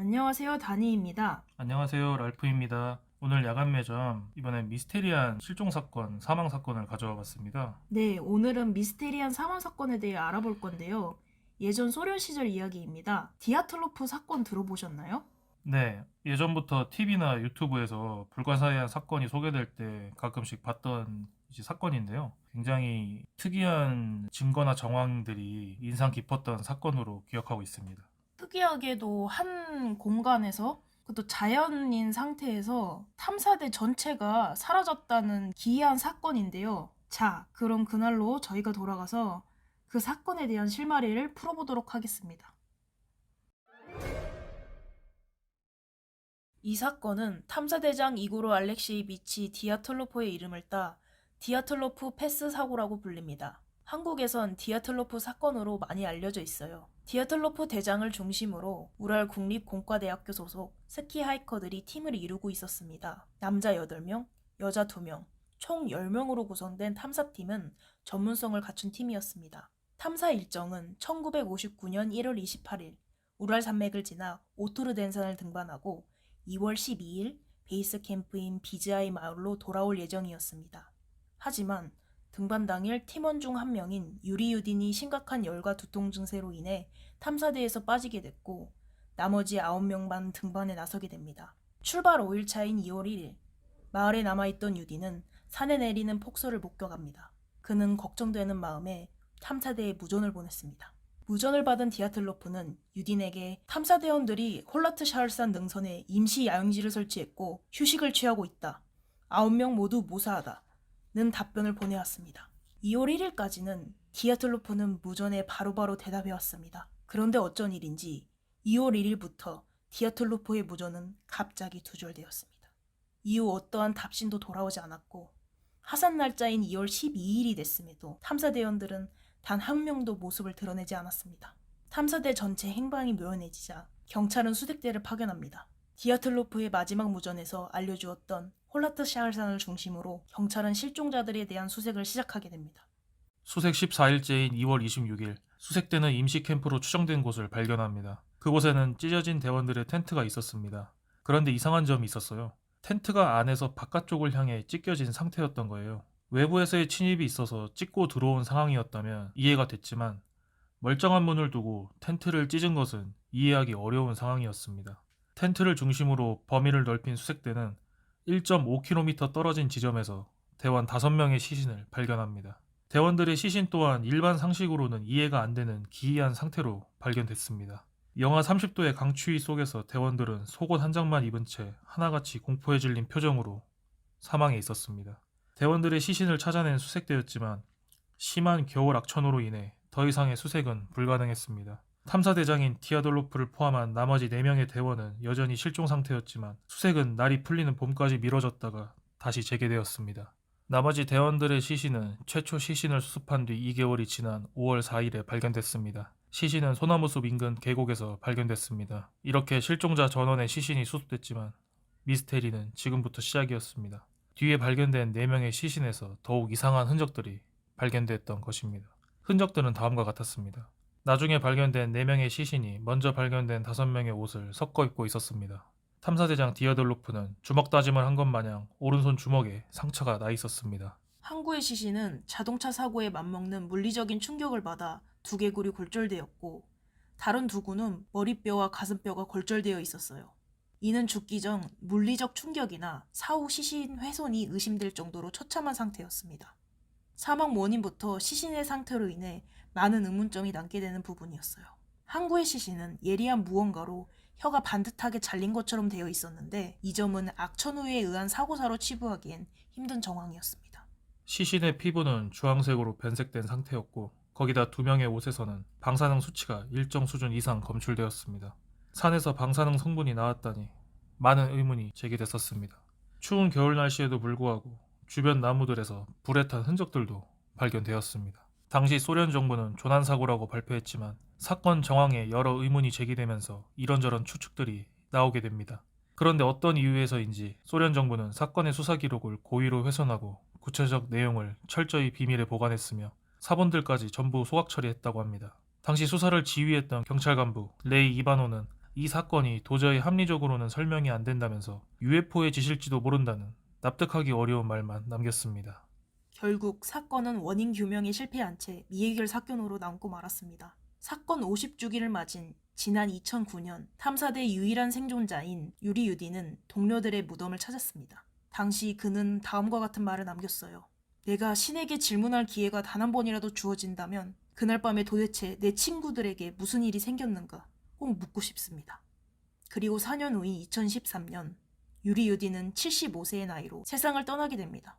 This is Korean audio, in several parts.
안녕하세요. 다니입니다. 안녕하세요. 랄프입니다. 오늘 야간 매점 이번엔 미스테리한 실종 사건, 사망 사건을 가져와 봤습니다. 네, 오늘은 미스테리한 사망 사건에 대해 알아볼 건데요. 예전 소련 시절 이야기입니다. 디아틀로프 사건 들어보셨나요? 네, 예전부터 TV나 유튜브에서 불가사의한 사건이 소개될 때 가끔씩 봤던 이제 사건인데요. 굉장히 특이한 증거나 정황들이 인상 깊었던 사건으로 기억하고 있습니다. 특이하게도 한 공간에서 그것도 자연인 상태에서 탐사대 전체가 사라졌다는 기이한 사건인데요. 자, 그럼 그날로 저희가 돌아가서 그 사건에 대한 실마리를 풀어보도록 하겠습니다. 이 사건은 탐사대장 이고로 알렉시이비치 디아틀로프의 이름을 따 디아틀로프 패스 사고라고 불립니다. 한국에선 디아틀로프 사건으로 많이 알려져 있어요. 디아틀로프 대장을 중심으로 우랄 국립공과대학교 소속 스키 하이커들이 팀을 이루고 있었습니다. 남자 8명, 여자 2명, 총 10명으로 구성된 탐사팀은 전문성을 갖춘 팀이었습니다. 탐사 일정은 1959년 1월 28일 우랄 산맥을 지나 오토르덴산을 등반하고 2월 12일 베이스 캠프인 비즈아이 마을로 돌아올 예정이었습니다. 하지만 등반 당일 팀원 중 한 명인 유리 유딘이 심각한 열과 두통 증세로 인해 탐사대에서 빠지게 됐고 나머지 9명만 등반에 나서게 됩니다. 출발 5일 차인 2월 1일 마을에 남아있던 유딘은 산에 내리는 폭설을 목격합니다. 그는 걱정되는 마음에 탐사대에 무전을 보냈습니다. 무전을 받은 디아틀로프는 유딘에게 탐사대원들이 홀라트 샤얼산 능선에 임시 야영지를 설치했고 휴식을 취하고 있다. 9명 모두 무사하다. 는 답변을 보내왔습니다. 2월 1일까지는 디아틀로프는 무전에 바로바로 대답해왔습니다. 그런데 어쩐 일인지 2월 1일부터 디아틀로프의 무전은 갑자기 두절되었습니다. 이후 어떠한 답신도 돌아오지 않았고 하산 날짜인 2월 12일이 됐음에도 탐사대원들은 단 한 명도 모습을 드러내지 않았습니다. 탐사대 전체 행방이 묘연해지자 경찰은 수색대를 파견합니다. 디아틀로프의 마지막 무전에서 알려주었던 홀라트 샤알산을 중심으로 경찰은 실종자들에 대한 수색을 시작하게 됩니다. 수색 14일째인 2월 26일, 수색대는 임시 캠프로 추정된 곳을 발견합니다. 그곳에는 찢어진 대원들의 텐트가 있었습니다. 그런데 이상한 점이 있었어요. 텐트가 안에서 바깥쪽을 향해 찢겨진 상태였던 거예요. 외부에서의 침입이 있어서 찢고 들어온 상황이었다면 이해가 됐지만 멀쩡한 문을 두고 텐트를 찢은 것은 이해하기 어려운 상황이었습니다. 텐트를 중심으로 범위를 넓힌 수색대는 1.5km 떨어진 지점에서 대원 5명의 시신을 발견합니다. 대원들의 시신 또한 일반 상식으로는 이해가 안 되는 기이한 상태로 발견됐습니다. 영하 30도의 강추위 속에서 대원들은 속옷 한 장만 입은 채 하나같이 공포에 질린 표정으로 사망해 있었습니다. 대원들의 시신을 찾아낸 수색대였지만 심한 겨울 악천후로 인해 더 이상의 수색은 불가능했습니다. 탐사대장인 디아돌로프를 포함한 나머지 4명의 대원은 여전히 실종 상태였지만 수색은 날이 풀리는 봄까지 미뤄졌다가 다시 재개되었습니다. 나머지 대원들의 시신은 최초 시신을 수습한 뒤 2개월이 지난 5월 4일에 발견됐습니다. 시신은 소나무숲 인근 계곡에서 발견됐습니다. 이렇게 실종자 전원의 시신이 수습됐지만 미스테리는 지금부터 시작이었습니다. 뒤에 발견된 4명의 시신에서 더욱 이상한 흔적들이 발견됐던 것입니다. 흔적들은 다음과 같았습니다. 나중에 발견된 4명의 시신이 먼저 발견된 5명의 옷을 섞어 입고 있었습니다. 탐사대장 디아돌로프는 주먹 다짐을 한 것 마냥 오른손 주먹에 상처가 나 있었습니다. 항구의 시신은 자동차 사고에 맞먹는 물리적인 충격을 받아 두개골이 골절되었고 다른 두 구는 머리뼈와 가슴뼈가 골절되어 있었어요. 이는 죽기 전 물리적 충격이나 사후 시신 훼손이 의심될 정도로 처참한 상태였습니다. 사망 원인부터 시신의 상태로 인해 많은 의문점이 남게 되는 부분이었어요. 항구의 시신은 예리한 무언가로 혀가 반듯하게 잘린 것처럼 되어 있었는데 이 점은 악천후에 의한 사고사로 치부하기엔 힘든 정황이었습니다. 시신의 피부는 주황색으로 변색된 상태였고 거기다 두 명의 옷에서는 방사능 수치가 일정 수준 이상 검출되었습니다. 산에서 방사능 성분이 나왔다니 많은 의문이 제기됐었습니다. 추운 겨울 날씨에도 불구하고 주변 나무들에서 불에 탄 흔적들도 발견되었습니다. 당시 소련 정부는 조난 사고라고 발표했지만 사건 정황에 여러 의문이 제기되면서 이런저런 추측들이 나오게 됩니다. 그런데 어떤 이유에서인지 소련 정부는 사건의 수사 기록을 고의로 훼손하고 구체적 내용을 철저히 비밀에 보관했으며 사본들까지 전부 소각 처리했다고 합니다. 당시 수사를 지휘했던 경찰 간부 레이 이바노는 이 사건이 도저히 합리적으로는 설명이 안 된다면서 UFO의 짓일지도 모른다는 납득하기 어려운 말만 남겼습니다. 결국 사건은 원인 규명에 실패한 채 미해결 사건으로 남고 말았습니다. 사건 50주기를 맞은 지난 2009년 탐사대 유일한 생존자인 유리 유디는 동료들의 무덤을 찾았습니다. 당시 그는 다음과 같은 말을 남겼어요. 내가 신에게 질문할 기회가 단 한 번이라도 주어진다면 그날 밤에 도대체 내 친구들에게 무슨 일이 생겼는가 꼭 묻고 싶습니다. 그리고 4년 후인 2013년 유리 유디는 75세의 나이로 세상을 떠나게 됩니다.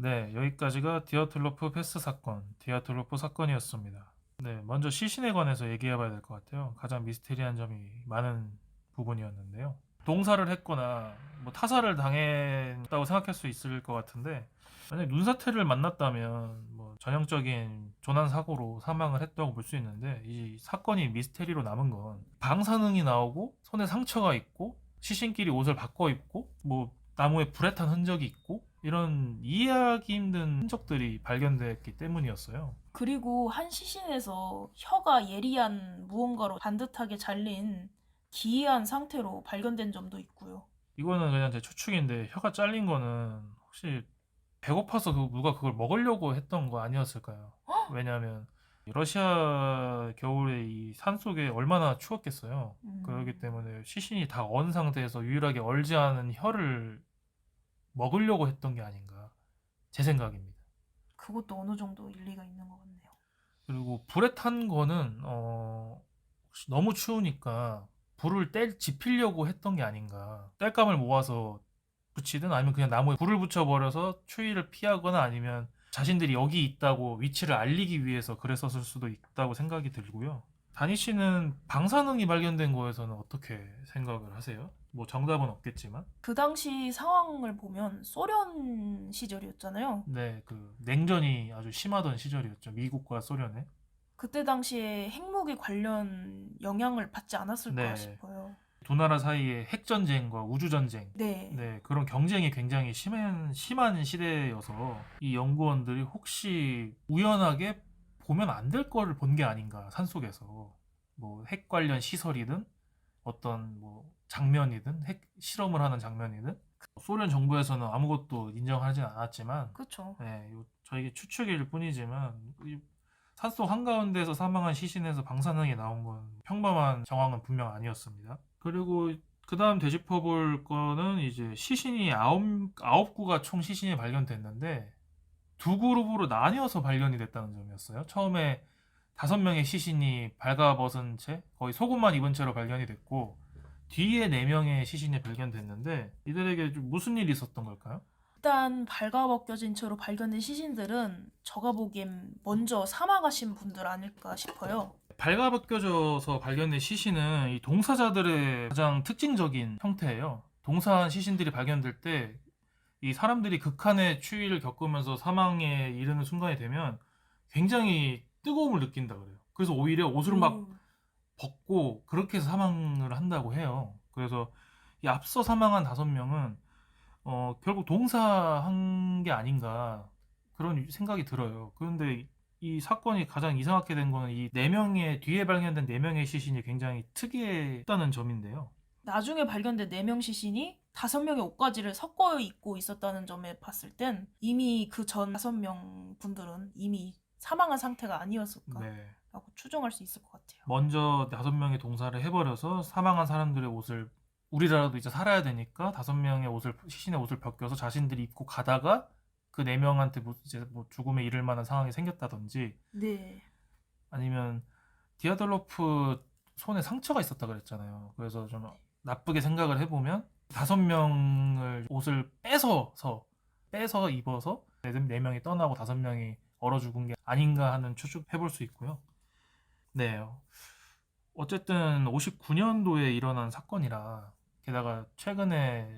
네, 여기까지가 디아틀로프 패스 사건, 디아틀로프 사건이었습니다. 네, 먼저 시신에 관해서 얘기해 봐야 될 것 같아요. 가장 미스테리한 점이 많은 부분이었는데요. 동사를 했거나 뭐 타살을 당했다고 생각할 수 있을 것 같은데 만약 눈사태를 만났다면 뭐 전형적인 조난 사고로 사망을 했다고 볼 수 있는데 이 사건이 미스테리로 남은 건 방사능이 나오고 손에 상처가 있고 시신끼리 옷을 바꿔 입고 뭐 나무에 불에 탄 흔적이 있고 이런 이해하기 힘든 흔적들이 발견됐기 때문이었어요. 그리고 한 시신에서 혀가 예리한 무언가로 반듯하게 잘린 기이한 상태로 발견된 점도 있고요. 이거는 그냥 제 추측인데 혀가 잘린 거는 혹시 배고파서 그 누가 그걸 먹으려고 했던 거 아니었을까요? 왜냐하면 러시아 겨울에 이 산 속에 얼마나 추웠겠어요. 음, 그렇기 때문에 시신이 다 언 상태에서 유일하게 얼지 않은 혀를 먹으려고 했던 게 아닌가 제 생각입니다. 그것도 어느 정도 일리가 있는 것 같네요. 그리고 불에 탄 거는 어 너무 추우니까 불을 뗄 지피려고 했던 게 아닌가 땔감을 모아서 붙이든 아니면 그냥 나무에 불을 붙여버려서 추위를 피하거나 아니면 자신들이 여기 있다고 위치를 알리기 위해서 그랬었을 수도 있다고 생각이 들고요. 다니 씨는 방사능이 발견된 거에서는 어떻게 생각을 하세요? 뭐 정답은 없겠지만 그 당시 상황을 보면 소련 시절이었잖아요. 네, 그 냉전이 아주 심하던 시절이었죠. 미국과 소련의. 그때 당시에 핵무기 관련 영향을 받지 않았을까 네. 싶어요. 두 나라 사이의 핵 전쟁과 우주 전쟁 네. 네, 그런 경쟁이 굉장히 심한, 심한 시대여서 이 연구원들이 혹시 우연하게 보면 안 될 거를 본 게 아닌가, 산 속에서. 뭐, 핵 관련 시설이든, 어떤 뭐, 장면이든, 핵 실험을 하는 장면이든, 소련 정부에서는 아무것도 인정하진 않았지만, 그렇죠. 네, 요- 저에게 추측일 뿐이지만, 이 산속 한가운데에서 사망한 시신에서 방사능이 나온 건 평범한 정황은 분명 아니었습니다. 그리고 그 다음 되짚어볼 거는 이제 시신이 아홉, 아홉 구가 총 시신이 발견됐는데 두 그룹으로 나뉘어서 발견이 됐다는 점이었어요. 처음에 다섯 명의 시신이 발가벗은 채 거의 속옷만 입은 채로 발견이 됐고 뒤에 네 명의 시신이 발견됐는데 이들에게 좀 무슨 일이 있었던 걸까요? 일단 발가벗겨진 채로 발견된 시신들은 저가 보기엔 먼저 사망하신 분들 아닐까 싶어요. 발가벗겨져서 발견된 시신은 이 동사자들의 가장 특징적인 형태예요. 동사한 시신들이 발견될 때 이 사람들이 극한의 추위를 겪으면서 사망에 이르는 순간이 되면 굉장히 뜨거움을 느낀다 그래요. 그래서 오히려 옷을 막 음, 벗고 그렇게 해서 사망을 한다고 해요. 그래서 이 앞서 사망한 다섯 명은 어, 결국 동사한 게 아닌가 그런 생각이 들어요. 그런데 이 사건이 가장 이상하게 된 거는 이 네 명의 뒤에 발견된 네 명의 시신이 굉장히 특이했다는 점인데요. 나중에 발견된 4명 시신이 5명의 옷가지를 섞어 입고 있었다는 점에 봤을 땐 이미 그전 5명 분들은 이미 사망한 상태가 아니었을까 라고 네. 추정할 수 있을 것 같아요. 먼저 다섯 명의 동사를 해버려서 사망한 사람들의 옷을 우리라도 이제 살아야 되니까 다섯 명의 옷을 시신의 옷을 벗겨서 자신들이 입고 가다가 그 네 명한테 뭐 이제 뭐 죽음에 이를 만한 상황이 생겼다든지 네. 아니면 디아돌로프 손에 상처가 있었다 그랬잖아요. 그래서 좀 나쁘게 생각을 해보면 다섯 명을 옷을 뺏어서 빼서 입어서 네, 네 명이 떠나고 다섯 명이 얼어 죽은 게 아닌가 하는 추측해볼 수 있고요. 네. 어쨌든 59년도에 일어난 사건이라 게다가 최근에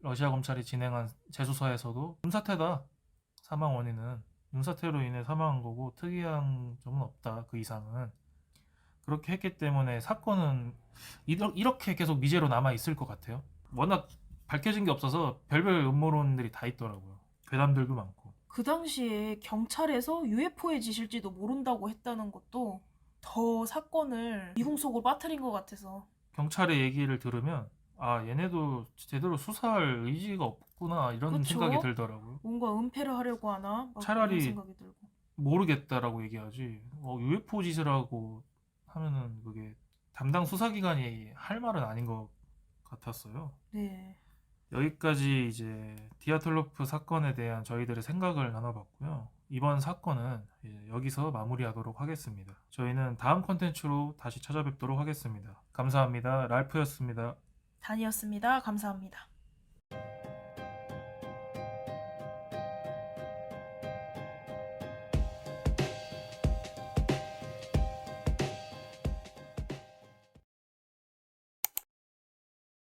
러시아 검찰이 진행한 재수사에서도 눈사태다 사망 원인은 눈사태로 인해 사망한 거고 특이한 점은 없다 그 이상은 그렇게 했기 때문에 사건은 이렇게 계속 미제로 남아 있을 것 같아요. 워낙 밝혀진 게 없어서 별별 음모론들이 다 있더라고요. 괴담들도 많고. 그 당시에 경찰에서 UFO의 짓일지도 모른다고 했다는 것도 더 사건을 미궁 속으로 빠뜨린 것 같아서 경찰의 얘기를 들으면 아 얘네도 제대로 수사할 의지가 없구나 이런 그쵸? 생각이 들더라고요. 뭔가 은폐를 하려고 하나? 막 차라리 이런 생각이 들고. 모르겠다라고 얘기하지. 어, UFO 짓을 하고 하면은 그게 담당 수사기관이 할 말은 아닌 것 같았어요. 네. 여기까지 이제 디아틀로프 사건에 대한 저희들의 생각을 나눠봤고요. 이번 사건은 여기서 마무리하도록 하겠습니다. 저희는 다음 컨텐츠로 다시 찾아뵙도록 하겠습니다. 감사합니다. 랄프였습니다. 단이었습니다. 감사합니다.